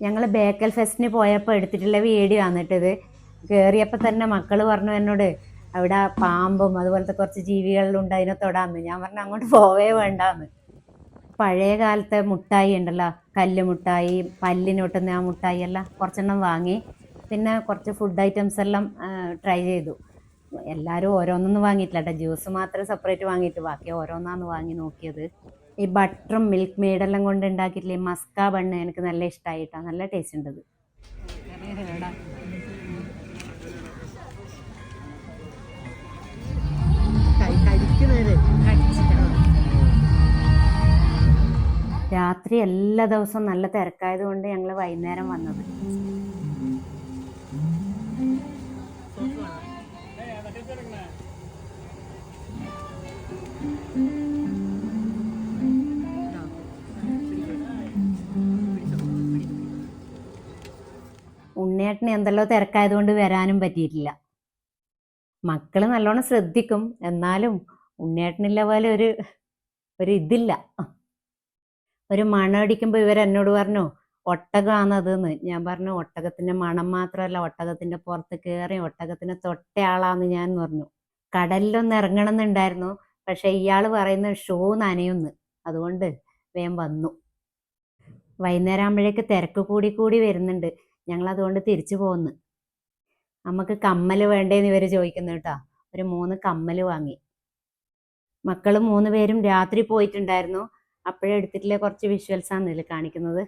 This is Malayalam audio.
ഞങ്ങൾ ബേക്കൽ ഫെസ്റ്റിന് പോയപ്പോൾ എടുത്തിട്ടുള്ള വീഡിയോ ആന്നിട്ടത് കയറിയപ്പോൾ തന്നെ മക്കൾ പറഞ്ഞു എന്നോട് അവിടെ പാമ്പും അതുപോലത്തെ കുറച്ച് ജീവികളുണ്ട് അതിനെ തൊടാന്ന്. ഞാൻ പറഞ്ഞു അങ്ങോട്ട് പോവേ വേണ്ടാന്ന്. പഴയ കാലത്തെ മുട്ടായി ഉണ്ടല്ലോ കല്ല് മുട്ടായി പല്ലിനൊട്ടുന്ന ആ മുട്ടായി എല്ലാം കുറച്ചെണ്ണം വാങ്ങി പിന്നെ കുറച്ച് ഫുഡ് ഐറ്റംസ് എല്ലാം ട്രൈ ചെയ്തു. എല്ലാവരും ഓരോന്നൊന്നും വാങ്ങിയിട്ടില്ല കേട്ടോ. ജ്യൂസ് മാത്രമേ സെപ്പറേറ്റ് വാങ്ങിയിട്ട് ബാക്കി ഓരോന്നാന്ന് വാങ്ങി നോക്കിയത്. ഈ ബട്ടറും മിൽക്ക് മെയ്ഡെല്ലാം കൊണ്ട് ഉണ്ടാക്കിയിട്ടില്ലേ? ഈ മസ്ക ബണ്ണ് എനിക്ക് നല്ല ഇഷ്ടമായിട്ടാണ് നല്ല ടേസ്റ്റ് ഉണ്ടത് രാത്രി എല്ലാ ദിവസവും നല്ല തിരക്കായത് കൊണ്ട് ഞങ്ങൾ വൈകുന്നേരം വന്നത്. ഉണ്ണിയേട്ടന് എന്തെല്ലോ തിരക്കായത് കൊണ്ട് വരാനും പറ്റിയിട്ടില്ല. മക്കൾ നല്ലോണം ശ്രദ്ധിക്കും. എന്നാലും ഉണ്ണിയേട്ടനില്ല പോലെ ഒരു ഒരു ഇതില്ല. ഒരു മണം അടിക്കുമ്പോൾ ഇവർ എന്നോട് പറഞ്ഞു ഒട്ടകമാണതെന്ന് ഞാൻ പറഞ്ഞു ഒട്ടകത്തിന്റെ മണം മാത്രമല്ല ഒട്ടകത്തിന്റെ പുറത്ത് കയറി ഒട്ടകത്തിനെ തൊട്ടയാളാന്ന് ഞാൻ പറഞ്ഞു. കടലിലൊന്ന് ഇറങ്ങണം എന്നുണ്ടായിരുന്നു പക്ഷെ ഇയാൾ പറയുന്ന ഷോ നനയുന്ന്. അതുകൊണ്ട് വേം വന്നു. വൈകുന്നേരം ആകുമ്പോഴേക്ക് തിരക്ക് കൂടി കൂടി വരുന്നുണ്ട്. ഞങ്ങൾ അതുകൊണ്ട് തിരിച്ചു പോന്ന്. നമുക്ക് കമ്മൽ വേണ്ടേന്ന് ഇവർ ചോദിക്കുന്നു കേട്ടോ ഒരു മൂന്ന് കമ്മൽ വാങ്ങി. മക്കൾ മൂന്ന് പേരും രാത്രി പോയിട്ടുണ്ടായിരുന്നു. അപ്പോഴെടുത്തിട്ടില്ല കുറച്ച് വിഷ്വൽസ് ആണ് ഇതിൽ കാണിക്കുന്നത്.